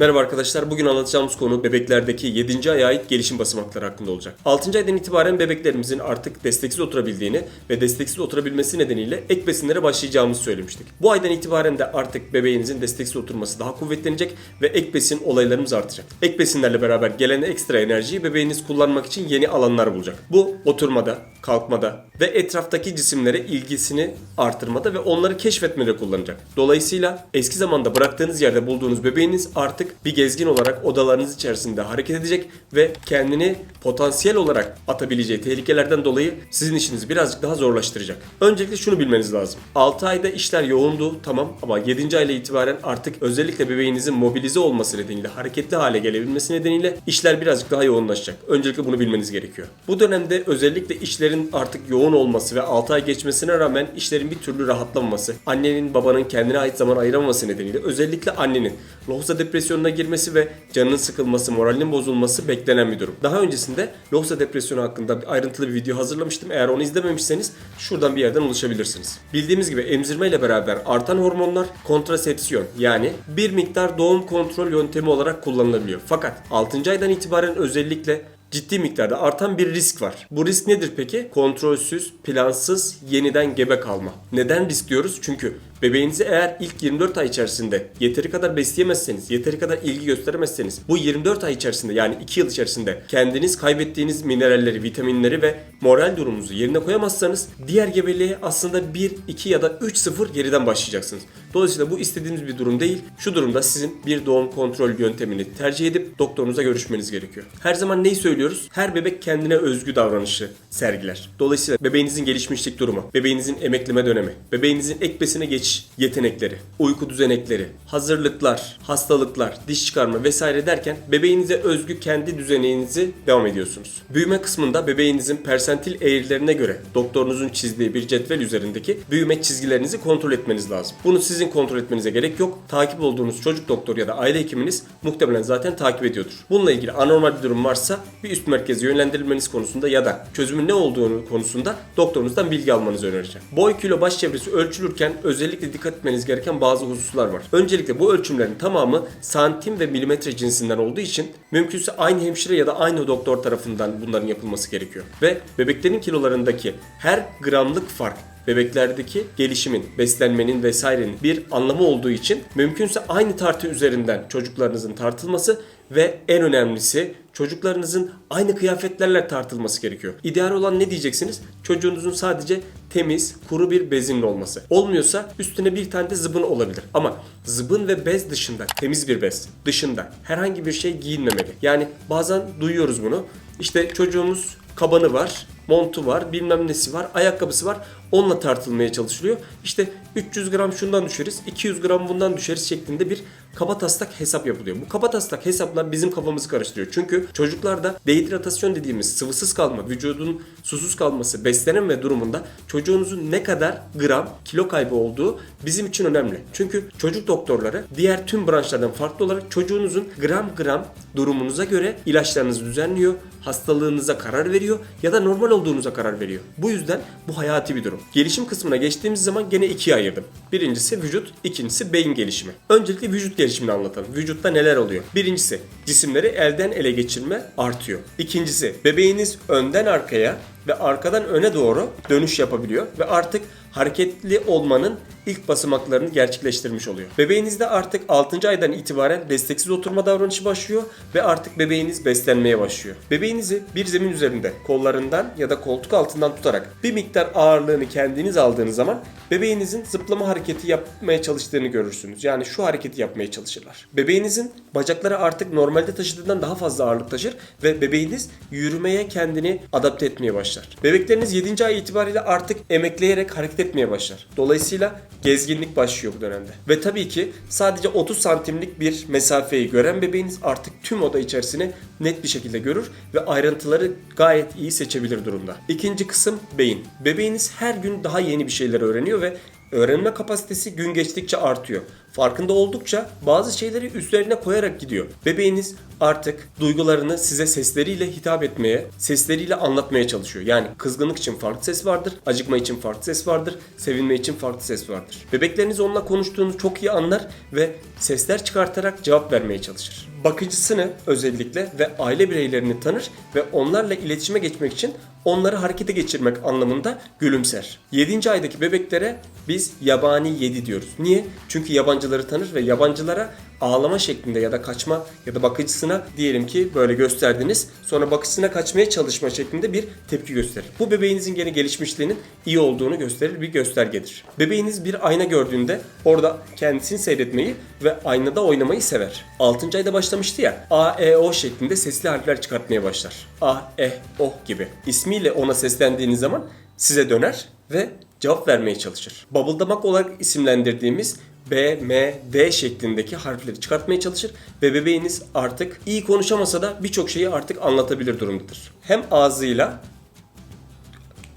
Merhaba arkadaşlar. Bugün anlatacağımız konu bebeklerdeki 7. aya ait gelişim basamakları hakkında olacak. 6. aydan itibaren bebeklerimizin artık desteksiz oturabildiğini ve desteksiz oturabilmesi nedeniyle ek besinlere başlayacağımızı söylemiştik. Bu aydan itibaren de artık bebeğinizin desteksiz oturması daha kuvvetlenecek ve ek besin olaylarımız artacak. Ek besinlerle beraber gelen ekstra enerjiyi bebeğiniz kullanmak için yeni alanlar bulacak. Bu oturmada, kalkmada ve etraftaki cisimlere ilgisini artırmada ve onları keşfetmede kullanacak. Dolayısıyla eski zamanda bıraktığınız yerde bulduğunuz bebeğiniz artık bir gezgin olarak odalarınız içerisinde hareket edecek ve kendini potansiyel olarak atabileceği tehlikelerden dolayı sizin işinizi birazcık daha zorlaştıracak. Öncelikle şunu bilmeniz lazım. 6 ayda işler yoğundu tamam ama 7. ayla itibaren artık özellikle bebeğinizin mobilize olması nedeniyle, hareketli hale gelebilmesi nedeniyle işler birazcık daha yoğunlaşacak. Öncelikle bunu bilmeniz gerekiyor. Bu dönemde özellikle işlerin artık yoğun olması ve 6 ay geçmesine rağmen işlerin bir türlü rahatlamaması, annenin babanın kendine ait zaman ayıramaması nedeniyle özellikle annenin Lohsa depresyonuna girmesi ve canının sıkılması, moralinin bozulması beklenen bir durum. Daha öncesinde Lohsa depresyonu hakkında ayrıntılı bir video hazırlamıştım. Eğer onu izlememişseniz şuradan bir yerden ulaşabilirsiniz. Bildiğimiz gibi emzirme ile beraber artan hormonlar kontrasepsiyon yani bir miktar doğum kontrol yöntemi olarak kullanılabiliyor. Fakat 6. aydan itibaren özellikle ciddi miktarda artan bir risk var. Bu risk nedir peki? Kontrolsüz, plansız, yeniden gebe kalma. Neden risk diyoruz? Çünkü bebeğinizi eğer ilk 24 ay içerisinde yeteri kadar besleyemezseniz, yeteri kadar ilgi gösteremezseniz bu 24 ay içerisinde yani 2 yıl içerisinde kendiniz kaybettiğiniz mineralleri, vitaminleri ve moral durumunuzu yerine koyamazsanız diğer gebeliğe aslında 1, 2 ya da 3-0 geriden başlayacaksınız. Dolayısıyla bu istediğimiz bir durum değil. Şu durumda sizin bir doğum kontrol yöntemini tercih edip doktorunuza görüşmeniz gerekiyor. Her zaman neyi söylüyoruz? Her bebek kendine özgü davranışı sergiler. Dolayısıyla bebeğinizin gelişmişlik durumu, bebeğinizin emekleme dönemi, bebeğinizin ek besine geçiş yetenekleri, uyku düzenekleri, hazırlıklar, hastalıklar, diş çıkarma vesaire derken bebeğinize özgü kendi düzeninizi devam ediyorsunuz. Büyüme kısmında bebeğinizin persentil eğrilerine göre doktorunuzun çizdiği bir cetvel üzerindeki büyüme çizgilerinizi kontrol etmeniz lazım. Bunu sizin kontrol etmenize gerek yok. Takip olduğunuz çocuk doktoru ya da aile hekiminiz muhtemelen zaten takip ediyordur. Bununla ilgili anormal bir durum varsa bir üst merkeze yönlendirilmeniz konusunda ya da çözümün ne olduğunu konusunda doktorunuzdan bilgi almanızı önereceğim. Boy, kilo, baş çevresi ölçülürken özellikle dikkat etmeniz gereken bazı hususlar var. Öncelikle bu ölçümlerin tamamı santim ve milimetre cinsinden olduğu için mümkünse aynı hemşire ya da aynı doktor tarafından bunların yapılması gerekiyor. Ve bebeklerin kilolarındaki her gramlık fark bebeklerdeki gelişimin, beslenmenin vesairenin bir anlamı olduğu için mümkünse aynı tartı üzerinden çocuklarınızın tartılması ve en önemlisi çocuklarınızın aynı kıyafetlerle tartılması gerekiyor. İdeal olan ne diyeceksiniz? Çocuğunuzun sadece temiz, kuru bir bezinin olması. Olmuyorsa üstüne bir tane de zıbın olabilir. Ama zıbın ve bez dışında, temiz bir bez dışında herhangi bir şey giyinmemeli. Yani bazen duyuyoruz bunu. İşte çocuğumuz kabanı var, montu var, bilmem nesi var, ayakkabısı var. Onunla tartılmaya çalışılıyor. İşte 300 gram şundan düşeriz, 200 gram bundan düşeriz şeklinde bir kaba taslak hesap yapılıyor. Bu kaba taslak hesaplar bizim kafamızı karıştırıyor. Çünkü çocuklarda dehidratasyon dediğimiz sıvısız kalma, vücudun susuz kalması, besleneme durumunda çocuğunuzun ne kadar gram kilo kaybı olduğu bizim için önemli. Çünkü çocuk doktorları diğer tüm branşlardan farklı olarak çocuğunuzun gram gram durumunuza göre ilaçlarınızı düzenliyor, hastalığınıza karar veriyor ya da normal olduğunuza karar veriyor. Bu yüzden bu hayati bir durum. Gelişim kısmına geçtiğimiz zaman gene ikiye ayırdım. Birincisi vücut, ikincisi beyin gelişimi. Öncelikle vücut gelişimini anlatalım. Vücutta neler oluyor? Birincisi cisimleri elden ele geçirme artıyor. İkincisi bebeğiniz önden arkaya ve arkadan öne doğru dönüş yapabiliyor ve artık hareketli olmanın ilk basamaklarını gerçekleştirmiş oluyor. Bebeğinizde artık 6. aydan itibaren desteksiz oturma davranışı başlıyor ve artık bebeğiniz beslenmeye başlıyor. Bebeğinizi bir zemin üzerinde kollarından ya da koltuk altından tutarak bir miktar ağırlığını kendiniz aldığınız zaman bebeğinizin zıplama hareketi yapmaya çalıştığını görürsünüz. Yani şu hareketi yapmaya çalışırlar. Bebeğinizin bacakları artık normalde taşıdığından daha fazla ağırlık taşır ve bebeğiniz yürümeye kendini adapte etmeye başlar. Bebekleriniz 7. ay itibariyle artık emekleyerek hareket etmeye başlar. Dolayısıyla gezginlik başlıyor bu dönemde. Ve tabii ki sadece 30 santimlik bir mesafeyi gören bebeğiniz artık tüm oda içerisini net bir şekilde görür ve ayrıntıları gayet iyi seçebilir durumda. İkinci kısım beyin. Bebeğiniz her gün daha yeni bir şeyler öğreniyor ve Öğrenme kapasitesi gün geçtikçe artıyor. Farkında oldukça bazı şeyleri üstlerine koyarak gidiyor. Bebeğiniz artık duygularını size sesleriyle hitap etmeye, sesleriyle anlatmaya çalışıyor. Yani kızgınlık için farklı ses vardır, acıkma için farklı ses vardır, sevinme için farklı ses vardır. Bebekleriniz onunla konuştuğunu çok iyi anlar ve sesler çıkartarak cevap vermeye çalışır. Bakıcısını özellikle ve aile bireylerini tanır ve onlarla iletişime geçmek için onları harekete geçirmek anlamında gülümser. 7. aydaki bebeklere biz yabani 7 diyoruz. Niye? Çünkü yabancıları tanır ve yabancılara ağlama şeklinde ya da kaçma ya da bakıcısına diyelim ki böyle gösterdiniz. Sonra bakıcısına kaçmaya çalışma şeklinde bir tepki gösterir. Bu bebeğinizin gene gelişmişliğinin iyi olduğunu gösterir bir göstergedir. Bebeğiniz bir ayna gördüğünde orada kendisini seyretmeyi ve aynada oynamayı sever. 6. ayda başlamıştı ya A, E, O şeklinde sesli harfler çıkartmaya başlar. A, E, O gibi. İsmiyle ona seslendiğiniz zaman size döner ve cevap vermeye çalışır. Babıldamak olarak isimlendirdiğimiz B, M, D şeklindeki harfleri çıkartmaya çalışır ve bebeğiniz artık iyi konuşamasa da birçok şeyi artık anlatabilir durumdadır. Hem ağzıyla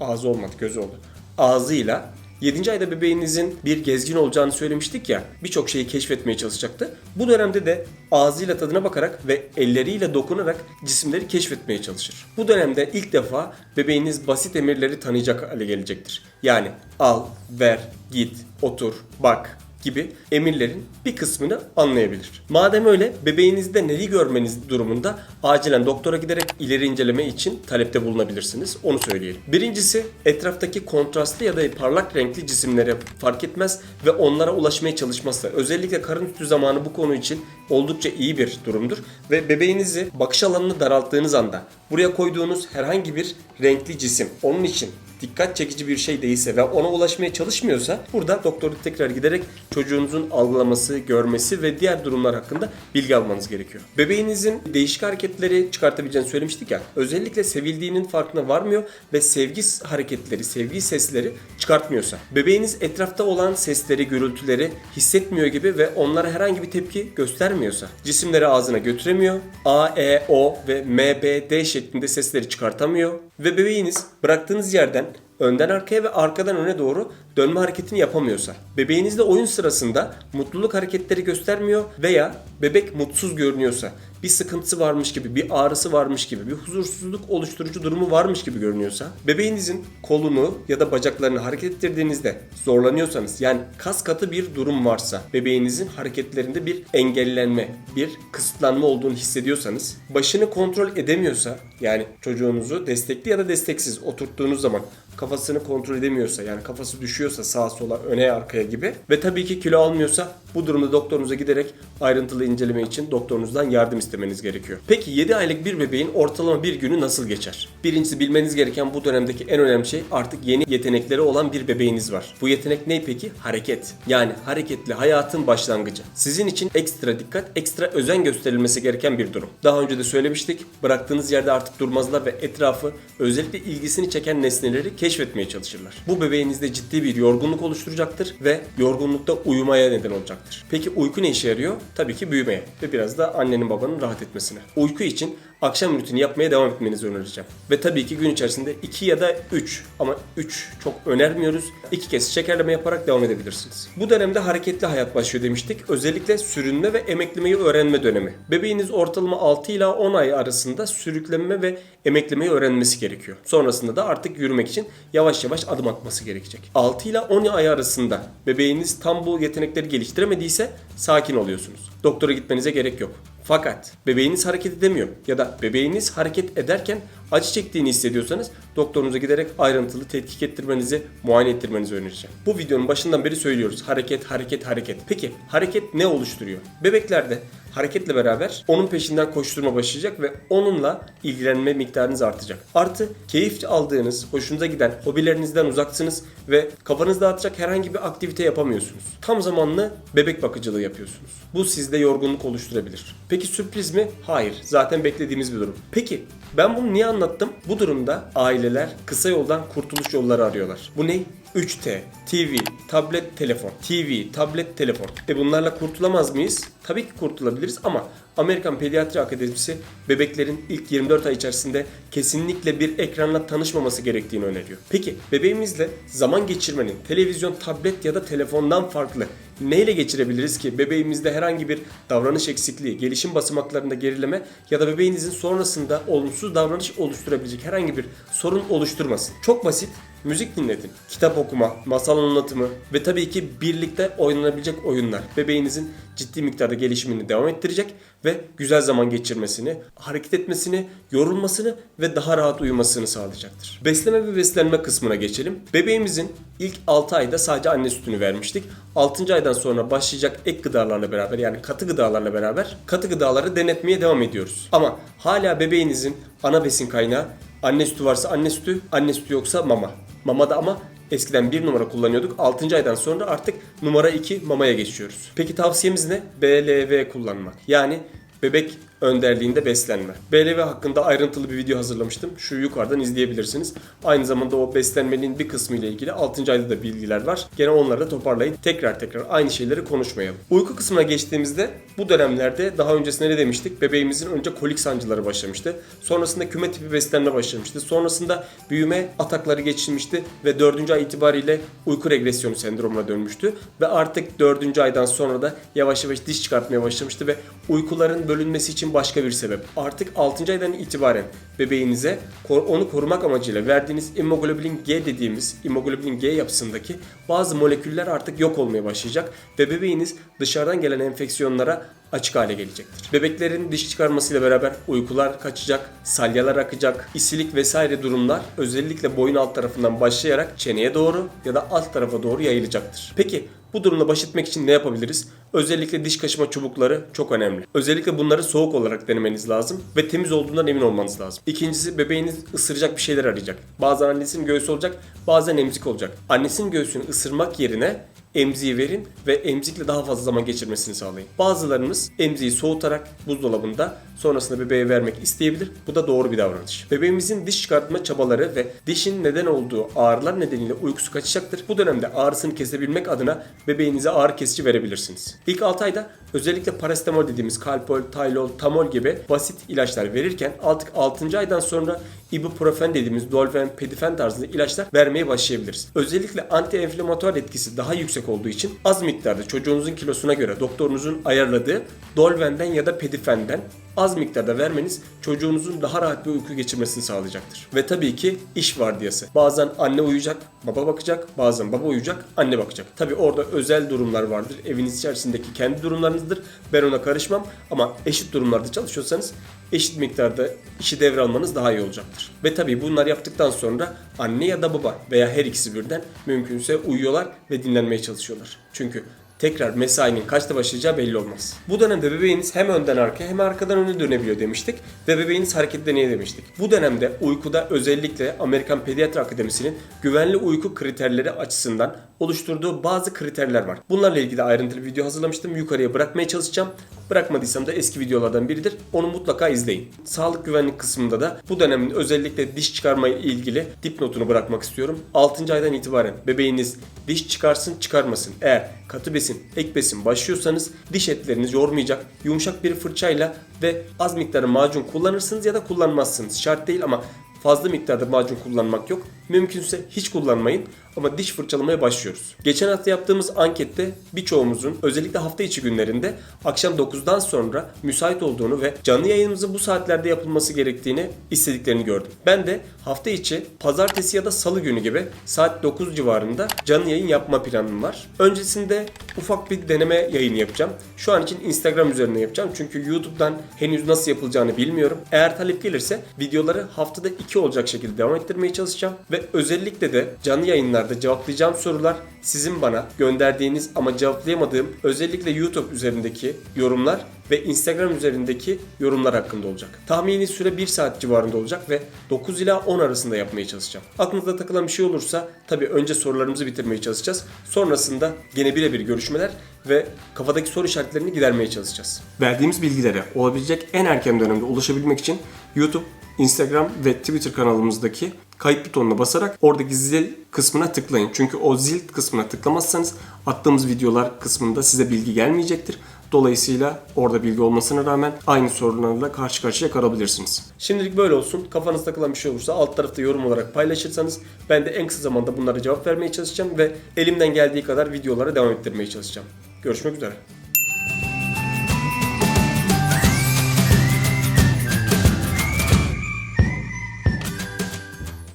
ağzı olmadı gözü oldu. Ağzıyla 7. ayda bebeğinizin bir gezgin olacağını söylemiştik ya birçok şeyi keşfetmeye çalışacaktı. Bu dönemde de ağzıyla tadına bakarak ve elleriyle dokunarak cisimleri keşfetmeye çalışır. Bu dönemde ilk defa bebeğiniz basit emirleri tanıyacak hale gelecektir. Yani al, ver, git, otur, bak, gibi emirlerin bir kısmını anlayabilir. Madem öyle bebeğinizde neyi görmeniz durumunda acilen doktora giderek ileri inceleme için talepte bulunabilirsiniz. Onu söyleyelim. Birincisi etraftaki kontrastlı ya da parlak renkli cisimlere fark etmez ve onlara ulaşmaya çalışması. Özellikle karın üstü zamanı bu konu için oldukça iyi bir durumdur ve bebeğinizi bakış alanını daralttığınız anda buraya koyduğunuz herhangi bir renkli cisim onun için dikkat çekici bir şey değilse ve ona ulaşmaya çalışmıyorsa burada doktora tekrar giderek çocuğunuzun algılaması, görmesi ve diğer durumlar hakkında bilgi almanız gerekiyor. Bebeğinizin değişik hareketleri çıkartabileceğini söylemiştik ya. Özellikle sevildiğinin farkına varmıyor ve sevgi hareketleri, sevgi sesleri çıkartmıyorsa. Bebeğiniz etrafta olan sesleri, gürültüleri hissetmiyor gibi ve onlara herhangi bir tepki göstermiyorsa. Cisimleri ağzına götüremiyor. A, E, O ve M, B, D şeklinde sesleri çıkartamıyor. Ve bebeğiniz bıraktığınız yerden önden arkaya ve arkadan öne doğru dönme hareketini yapamıyorsa, bebeğinizde oyun sırasında mutluluk hareketleri göstermiyor veya bebek mutsuz görünüyorsa, bir sıkıntısı varmış gibi, bir ağrısı varmış gibi, bir huzursuzluk oluşturucu durumu varmış gibi görünüyorsa, bebeğinizin kolunu ya da bacaklarını hareket ettirdiğinizde zorlanıyorsanız, yani kas katı bir durum varsa, bebeğinizin hareketlerinde bir engellenme, bir kısıtlanma olduğunu hissediyorsanız, başını kontrol edemiyorsa, yani çocuğunuzu destekli ya da desteksiz oturttuğunuz zaman kafasını kontrol edemiyorsa, yani kafası düşüyorsa sağa sola, öne arkaya gibi ve tabii ki kilo almıyorsa bu durumda doktorunuza giderek ayrıntılı inceleme için doktorunuzdan yardım istemeniz gerekiyor. Peki 7 aylık bir bebeğin ortalama bir günü nasıl geçer? Birincisi bilmeniz gereken bu dönemdeki en önemli şey artık yeni yetenekleri olan bir bebeğiniz var. Bu yetenek ne peki? Hareket. Yani hareketli hayatın başlangıcı. Sizin için ekstra dikkat, ekstra özen gösterilmesi gereken bir durum. Daha önce de söylemiştik. Bıraktığınız yerde artık durmazlar ve etrafı özellikle ilgisini çeken nesneleri keşfetmeye çalışırlar. Bu bebeğinizde ciddi bir yorgunluk oluşturacaktır ve yorgunlukta uyumaya neden olacaktır. Peki uyku ne işe yarıyor? Tabii ki büyümeye ve biraz da annenin babanın rahat etmesine. Uyku için akşam rutini yapmaya devam etmenizi önereceğim. Ve tabii ki gün içerisinde 2 ya da 3 ama 3 çok önermiyoruz. 2 kez şekerleme yaparak devam edebilirsiniz. Bu dönemde hareketli hayat başlıyor demiştik. Özellikle sürünme ve emeklemeyi öğrenme dönemi. Bebeğiniz ortalama 6 ila 10 ay arasında sürüklenme ve emeklemeyi öğrenmesi gerekiyor. Sonrasında da artık yürümek için yavaş yavaş adım atması gerekecek. 6 ila 10 ay arasında bebeğiniz tam bu yetenekleri geliştiremediyse sakin oluyorsunuz. Doktora gitmenize gerek yok. Fakat bebeğiniz hareket edemiyor ya da bebeğiniz hareket ederken acı çektiğini hissediyorsanız doktorunuza giderek ayrıntılı tetkik ettirmenizi, muayene ettirmenizi önereceğim. Bu videonun başından beri söylüyoruz. Hareket, hareket, hareket. Peki hareket ne oluşturuyor? Bebeklerde hareketle beraber onun peşinden koşturma başlayacak ve onunla ilgilenme miktarınız artacak. Artı keyif aldığınız, hoşunuza giden hobilerinizden uzaksınız ve kafanızı dağıtacak herhangi bir aktivite yapamıyorsunuz. Tam zamanlı bebek bakıcılığı yapıyorsunuz. Bu sizde yorgunluk oluşturabilir. Peki sürpriz mi? Hayır. Zaten beklediğimiz bir durum. Peki ben bunu niye anlattım? Bu durumda aileler kısa yoldan kurtuluş yolları arıyorlar. Bu ne? 3T, TV, tablet, telefon, TV, tablet, telefon. E bunlarla kurtulamaz mıyız? Tabii ki kurtulabiliriz ama Amerikan Pediatri Akademisi bebeklerin ilk 24 ay içerisinde kesinlikle bir ekranla tanışmaması gerektiğini öneriyor. Peki bebeğimizle zaman geçirmenin televizyon, tablet ya da telefondan farklı neyle geçirebiliriz ki bebeğimizde herhangi bir davranış eksikliği, gelişim basamaklarında gerileme ya da bebeğinizin sonrasında olumsuz davranış oluşturabilecek herhangi bir sorun oluşturmasın. Çok basit. Müzik dinletin, kitap okuma, masal anlatımı ve tabii ki birlikte oynanabilecek oyunlar bebeğinizin ciddi miktarda gelişimini devam ettirecek ve güzel zaman geçirmesini, hareket etmesini, yorulmasını ve daha rahat uyumasını sağlayacaktır. Besleme ve beslenme kısmına geçelim. Bebeğimizin ilk 6 ayda sadece anne sütünü vermiştik. 6. aydan sonra başlayacak ek gıdalarla beraber yani katı gıdalarla beraber katı gıdaları denetmeye devam ediyoruz. Ama hala bebeğinizin ana besin kaynağı anne sütü varsa anne sütü, anne sütü yoksa mama. Mamada ama Eskiden bir numara kullanıyorduk. 6. aydan sonra artık numara 2 mamaya geçiyoruz. Peki tavsiyemiz ne? BLV kullanmak. Yani bebek önderliğinde beslenme. BLV hakkında ayrıntılı bir video hazırlamıştım. Şu yukarıdan izleyebilirsiniz. Aynı zamanda o beslenmenin bir kısmı ile ilgili 6. ayda da bilgiler var. Gene onları da toparlayıp tekrar tekrar aynı şeyleri konuşmayalım. Uyku kısmına geçtiğimizde bu dönemlerde daha öncesinde ne demiştik? Bebeğimizin önce kolik sancıları başlamıştı. Sonrasında küme tipi beslenme başlamıştı. Sonrasında büyüme atakları geçirmişti ve 4. ay itibariyle uyku regresyonu sendromuna dönmüştü. Ve artık 4. aydan sonra da yavaş yavaş diş çıkartmaya başlamıştı ve uykuların bölünmesi için başka bir sebep. Artık 6. aydan itibaren bebeğinize onu korumak amacıyla verdiğiniz immunoglobulin G dediğimiz immunoglobulin G yapısındaki bazı moleküller artık yok olmaya başlayacak ve bebeğiniz dışarıdan gelen enfeksiyonlara açık hale gelecektir. Bebeklerin diş çıkarmasıyla beraber uykular kaçacak, salyalar akacak, isilik vesaire durumlar özellikle boyun alt tarafından başlayarak çeneye doğru ya da alt tarafa doğru yayılacaktır. Peki bu durumla baş etmek için ne yapabiliriz? Özellikle diş kaşıma çubukları çok önemli. Özellikle bunları soğuk olarak denemeniz lazım ve temiz olduğundan emin olmanız lazım. İkincisi bebeğiniz ısıracak bir şeyler arayacak. Bazen annesinin göğsü olacak, bazen emzik olacak. Annesinin göğsünü ısırmak yerine emziği verin ve emzikle daha fazla zaman geçirmesini sağlayın. Bazılarımız emziği soğutarak buzdolabında sonrasında bebeğe vermek isteyebilir. Bu da doğru bir davranış. Bebeğimizin diş çıkartma çabaları ve dişin neden olduğu ağrılar nedeniyle uykusu kaçacaktır. Bu dönemde ağrısını kesebilmek adına bebeğinize ağrı kesici verebilirsiniz. İlk 6 ayda özellikle parasetamol dediğimiz kalpol, taylol, tamol gibi basit ilaçlar verirken artık 6. aydan sonra ibuprofen dediğimiz dolfen, pedifen tarzında ilaçlar vermeye başlayabiliriz. Özellikle anti-enflamatuar etkisi daha yüksek olduğu için az miktarda çocuğunuzun kilosuna göre doktorunuzun ayarladığı dolvenden ya da pedifenden az miktarda vermeniz çocuğunuzun daha rahat bir uyku geçirmesini sağlayacaktır. Ve tabii ki iş vardiyası. Bazen anne uyuyacak, baba bakacak, bazen baba uyuyacak, anne bakacak. Tabii orada özel durumlar vardır. Eviniz içerisindeki kendi durumlarınızdır. Ben ona karışmam ama eşit durumlarda çalışıyorsanız eşit miktarda işi devralmanız daha iyi olacaktır. Ve tabii bunlar yaptıktan sonra anne ya da baba veya her ikisi birden mümkünse uyuyorlar ve dinlenmeye çalışıyorlar. Çünkü tekrar mesainin kaçta başlayacağı belli olmaz. Bu dönemde bebeğiniz hem önden arkaya hem arkadan öne dönebiliyor demiştik ve bebeğiniz hareketleneye demiştik. Bu dönemde uykuda özellikle Amerikan Pediatri Akademisi'nin güvenli uyku kriterleri açısından oluşturduğu bazı kriterler var. Bunlarla ilgili ayrıntılı video hazırlamıştım. Yukarıya bırakmaya çalışacağım. Bırakmadıysam da eski videolardan biridir. Onu mutlaka izleyin. Sağlık güvenlik kısmında da bu dönemin özellikle diş çıkarma ile ilgili dipnotunu bırakmak istiyorum. 6. aydan itibaren bebeğiniz diş çıkarsın çıkarmasın. Eğer katı besin, ek besin başlıyorsanız diş etleriniz yormayacak. Yumuşak bir fırçayla ve az miktarda macun kullanırsınız ya da kullanmazsınız. Şart değil ama fazla miktarda macun kullanmak yok. Mümkünse hiç kullanmayın ama diş fırçalamaya başlıyoruz. Geçen hafta yaptığımız ankette birçoğumuzun özellikle hafta içi günlerinde akşam 9'dan sonra müsait olduğunu ve canlı yayınımızın bu saatlerde yapılması gerektiğini istediklerini gördüm. Ben de hafta içi pazartesi ya da salı günü gibi saat 9 civarında canlı yayın yapma planım var. Öncesinde ufak bir deneme yayın yapacağım. Şu an için Instagram üzerinden yapacağım çünkü YouTube'dan henüz nasıl yapılacağını bilmiyorum. Eğer talep gelirse videoları haftada 2 olacak şekilde devam ettirmeye çalışacağım ve özellikle de canlı yayınlarda cevaplayacağım sorular sizin bana gönderdiğiniz ama cevaplayamadığım özellikle YouTube üzerindeki yorumlar ve Instagram üzerindeki yorumlar hakkında olacak. Tahmini süre 1 saat civarında olacak ve 9 ila 10 arasında yapmaya çalışacağım. Aklınızda takılan bir şey olursa tabii önce sorularımızı bitirmeye çalışacağız. Sonrasında gene birebir görüşmeler ve kafadaki soru işaretlerini gidermeye çalışacağız. Verdiğimiz bilgilere olabilecek en erken dönemde ulaşabilmek için YouTube Instagram ve Twitter kanalımızdaki kayıt butonuna basarak oradaki zil kısmına tıklayın. Çünkü o zil kısmına tıklamazsanız attığımız videolar kısmında size bilgi gelmeyecektir. Dolayısıyla orada bilgi olmasına rağmen aynı sorunlarla karşı karşıya kalabilirsiniz. Şimdilik böyle olsun. Kafanızda takılan bir şey olursa alt tarafta yorum olarak paylaşırsanız ben de en kısa zamanda bunlara cevap vermeye çalışacağım ve elimden geldiği kadar videolara devam ettirmeye çalışacağım. Görüşmek üzere.